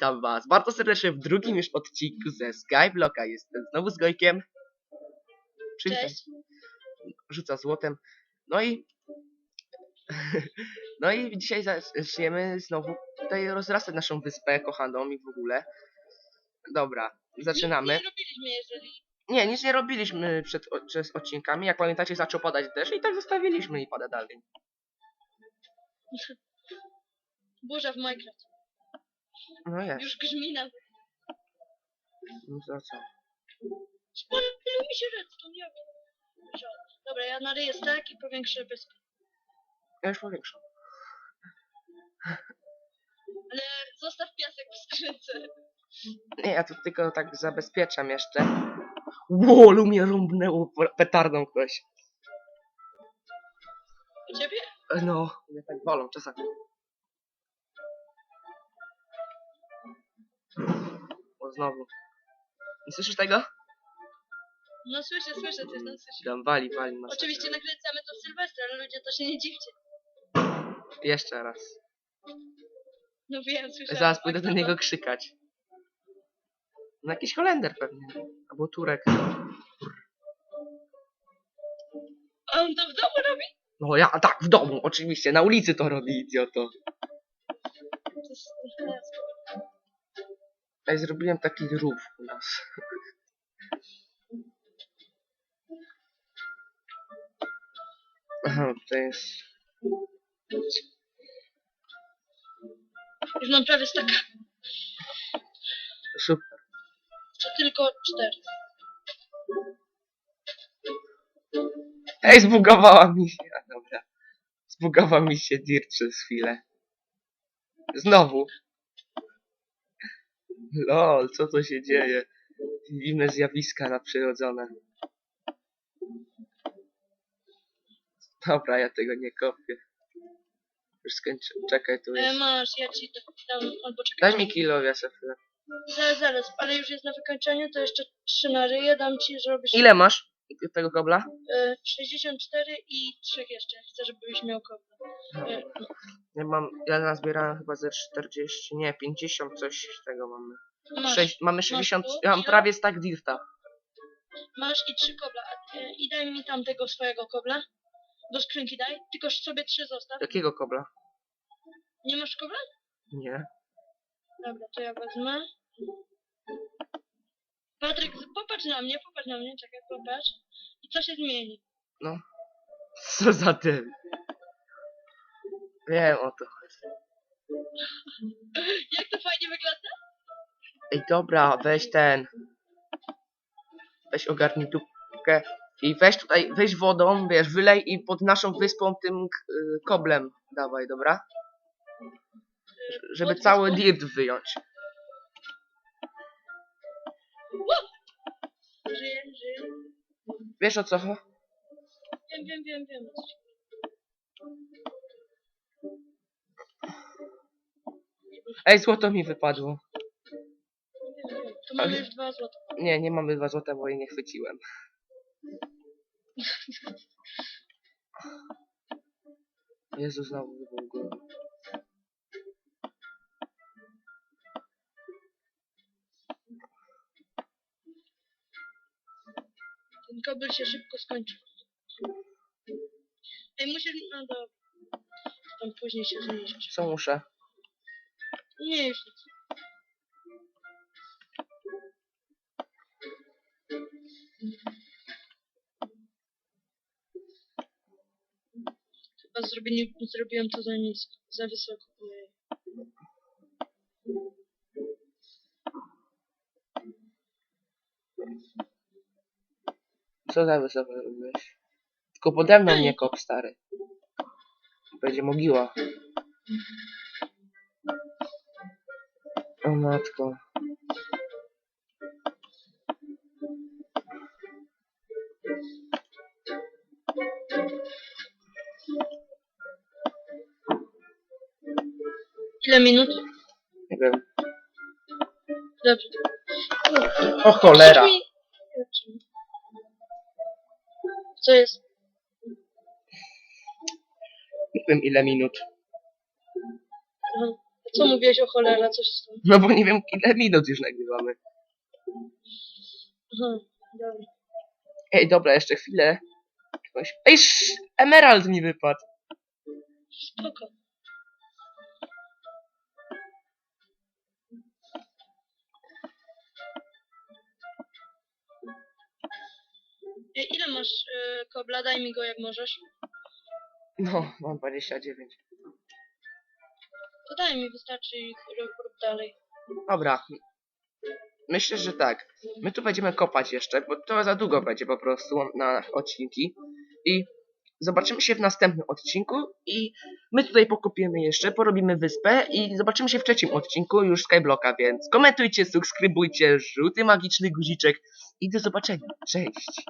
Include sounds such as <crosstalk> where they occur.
Witam was bardzo serdecznie w drugim już odcinku ze Skyblocka. Jestem znowu z Gojkiem. Przywitaj. Cześć. Rzuca złotem. No i... <laughs> no i dzisiaj zaczniemy znowu tutaj rozrastać naszą wyspę kochaną i w ogóle. Dobra, zaczynamy. Nic nie robiliśmy, jeżeli... Nie, nic nie robiliśmy przed, przez odcinkami. Jak pamiętacie, zaczął padać deszcz i tak zostawiliśmy i pada dalej. Burza w Minecraft. No jest. Już grzmi na... No to co? Spalił mi się redstone, jak? Żal. Dobra, ja naryję stack i powiększę wyspę. Ja już powiększam. Ale zostaw piasek w skrzynce. Nie, ja tu tylko tak zabezpieczam jeszcze. Łolu mnie rąbnęło petardą ktoś. U ciebie? No, mnie tak bolą czasami. Znowu. Nie słyszysz tego? No słyszę, słyszę, ty tam słyszysz. Tam wali, wali. masakra. Oczywiście nakręcamy to w Sylwestra, ale ludzie to się nie dziwcie. Jeszcze raz. No wiem, słyszałem. Zaraz pójdę do niego krzykać. No jakiś Holender pewnie. Albo Turek. A on to w domu robi? No ja, tak, w domu, oczywiście. Na ulicy to robi, idioto. To jest... Ja zrobiłem taki rów u nas. Aha, to jest... Już mam prawie staka. Super. To tylko cztery. Ej, zbugowała mi się. A, dobra. Zbugował mi się Dirt przez chwilę. Znowu. Lol, co to się dzieje? Dziwne zjawiska nadprzyrodzone. Dobra, ja tego nie kopię. Już skończę. Czekaj, tu E, jest. masz, ja ci to dam, albo czekaj. Daj mi kilo, ja sobie. Zaraz, zaraz, ale już jest na wykończeniu, to jeszcze trzy naryję, dam ci, żebyś... Ile masz tego kobla? E, 64 i trzech jeszcze. Chcę, żebyś miał kopę. E, Ja mam, ja nazbierałem chyba ze 40, nie, 50 coś tego mamy. masz, Sześć, mamy 60, tu? ja mam prawie stack dirta. masz i trzy kobla. E, I daj mi tam tego swojego kobla. Do skrzynki daj, tylko sobie trzy zostaw. Jakiego kobla? Nie masz kobla? Nie. Dobra, to ja wezmę. Patryk, popatrz na mnie, popatrz na mnie, czekaj, popatrz. I co się zmieni? <laughs> Co za tym? Wiem o to. <laughs> Jak to fajnie wygląda? Ej, dobra, weź ten. Weź ogarnij dupkę. I weź tutaj, weź wodą, wiesz, wylej i pod naszą wyspą tym y, koblem dawaj, dobra? Żeby Pod cały dirt wyjąć. Żyję, żyję. Wiesz o co? Wiem, wiem, wiem, wiem. Ej, złoto mi wypadło. Tu mamy już dwa złote. Nie, nie mamy dwa złota, bo jej nie chwyciłem. <laughs> Jezu, znowu wybuchł kabel się szybko skończy. Ej, musisz... No dobra. Tam później się zniszczy. Co muszę? Nie, już nic. Chyba zrobiłem, zrobiłem to za nisko, za wysoko. Co za wysoko robiłeś? Tylko pode mną nie kop, stary. Będzie mogiła. O matko. Ile minut? Nie wiem. Dobrze. O cholera! Mi- Co jest? Nie wiem ile minut. Aha. A co mówiłeś o cholera? Coś z tym? No bo nie wiem ile minut już nagrywamy. Aha, dobra. Ej, dobra, jeszcze chwilę. Ktoś... Ej, sz... Emerald mi wypadł. Spoko. Ej, ile masz y, kobla? Daj mi go jak możesz. No, mam 29. To daj mi, wystarczy i rób, rób dalej. Dobra. Myślę, że tak. My tu będziemy kopać jeszcze, bo to za długo będzie po prostu na odcinki. I zobaczymy się w następnym odcinku. I my tutaj pokopiemy jeszcze, porobimy wyspę. I zobaczymy się w trzecim odcinku już Skyblocka, więc komentujcie, subskrybujcie, żółty magiczny guziczek. I do zobaczenia. Cześć.